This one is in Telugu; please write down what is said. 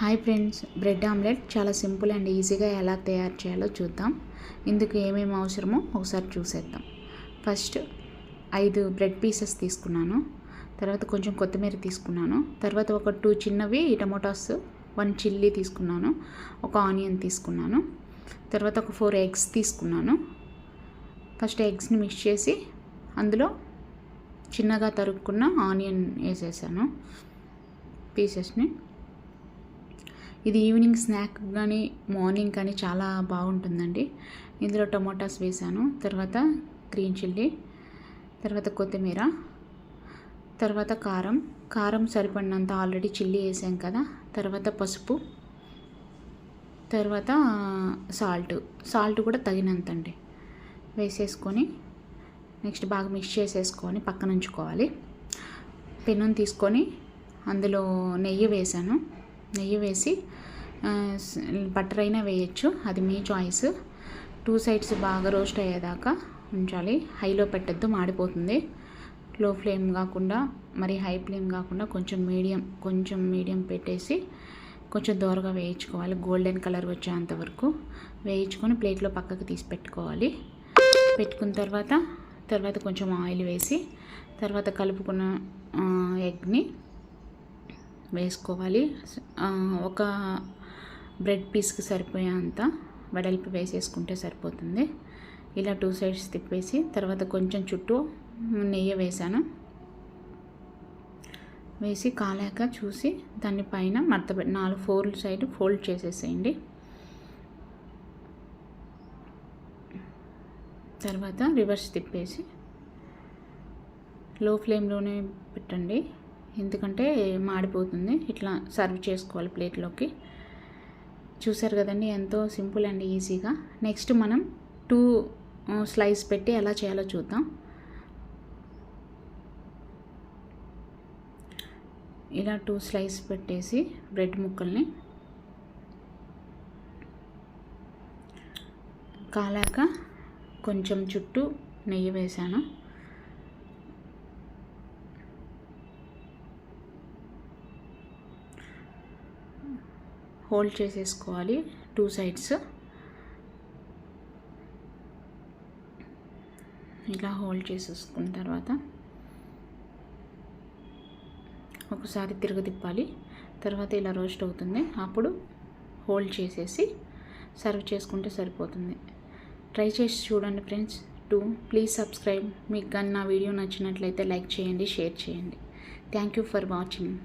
హాయ్ ఫ్రెండ్స్ బ్రెడ్ ఆమ్లెట్ చాలా సింపుల్ అండ్ ఈజీగా ఎలా తయారు చేయాలో చూద్దాం. ఇందుకు ఏమేమి అవసరమో ఒకసారి చూసేద్దాం. ఫస్ట్ ఐదు బ్రెడ్ పీసెస్ తీసుకున్నాను. తర్వాత కొంచెం కొత్తిమీర తీసుకున్నాను. తర్వాత ఒక టూ చిన్నవి టమోటాస్ వన్ చిల్లీ తీసుకున్నాను. ఒక ఆనియన్ తీసుకున్నాను. తర్వాత ఒక ఫోర్ ఎగ్స్ తీసుకున్నాను. ఫస్ట్ ఎగ్స్ని మిక్స్ చేసి అందులో చిన్నగా తరుక్కున్న ఆనియన్ వేసేసాను పీసెస్ని. ఇది ఈవినింగ్ స్నాక్ కానీ మార్నింగ్ కానీ చాలా బాగుంటుందండి. ఇందులో టొమాటోస్ వేసాను. తర్వాత గ్రీన్ చిల్లీ తర్వాత కొత్తిమీర తర్వాత కారం. కారం సరిపడినంత ఆల్రెడీ చిల్లీ వేసాం కదా. తర్వాత పసుపు తర్వాత సాల్ట్. సాల్ట్ కూడా తగినంత అండి వేసేసుకొని నెక్స్ట్ బాగా మిక్స్ చేసేసుకొని పక్కన ఉంచుకోవాలి. పెన్నుని తీసుకొని అందులో నెయ్యి వేసాను. నెయ్యి వేసి బటర్ అయినా వేయచ్చు. అది మీ చాయిస్. టూ సైడ్స్ బాగా రోస్ట్ అయ్యేదాకా ఉంచాలి. హైలో పెట్టద్దు మాడిపోతుంది. లో ఫ్లేమ్ కాకుండా మరి హై ఫ్లేమ్ కాకుండా కొంచెం మీడియం కొంచెం మీడియం పెట్టేసి కొంచెం దూరగా వేయించుకోవాలి. గోల్డెన్ కలర్ వచ్చేంత వరకు వేయించుకొని ప్లేట్లో పక్కకు తీసి పెట్టుకోవాలి. పెట్టుకున్న తర్వాత తర్వాత కొంచెం ఆయిల్ వేసి తర్వాత కలుపుకున్న ఎగ్ని వేసుకోవాలి. ఒక బ్రెడ్ పీస్కి సరిపోయేంత వెడల్పు వేసేసుకుంటే సరిపోతుంది. ఇలా టూ సైడ్స్ తిప్పేసి తర్వాత కొంచెం చుట్టూ నెయ్యి వేసాను. వేసి కాలాక చూసి దాన్ని పైన మడత నాలుగు ఫోర్ సైడ్ ఫోల్డ్ చేసేసేయండి. తర్వాత రివర్స్ తిప్పేసి లో ఫ్లేమ్లోనే పెట్టండి. ఎందుకంటే మాడిపోతుంది. ఇట్లా సర్వ్ చేసుకోవాలి ప్లేట్లోకి. చూసారు కదండి ఎంతో సింపుల్ అండ్ ఈజీగా. నెక్స్ట్ మనం టూ స్లైస్ పెట్టి ఎలా చేయాలో చూద్దాం. ఇలా టూ స్లైస్ పెట్టేసి బ్రెడ్ ముక్కల్ని కాలాక కొంచెం చుట్టూ నెయ్యి వేసాను హోల్డ్ చేసేసుకోవాలి టూ సైడ్స్. ఇలా హోల్డ్ చేసేసుకున్న తర్వాత ఒకసారి తిరగదిప్పాలి తర్వాత ఇలా రోస్ట్ అవుతుంది. అప్పుడు హోల్డ్ చేసేసి సర్వ్ చేసుకుంటే సరిపోతుంది. ట్రై చేసి చూడండి ఫ్రెండ్స్. Two please subscribe. మీకు కానీ నా వీడియో నచ్చినట్లయితే లైక్ చేయండి షేర్ చేయండి. Thank you for watching.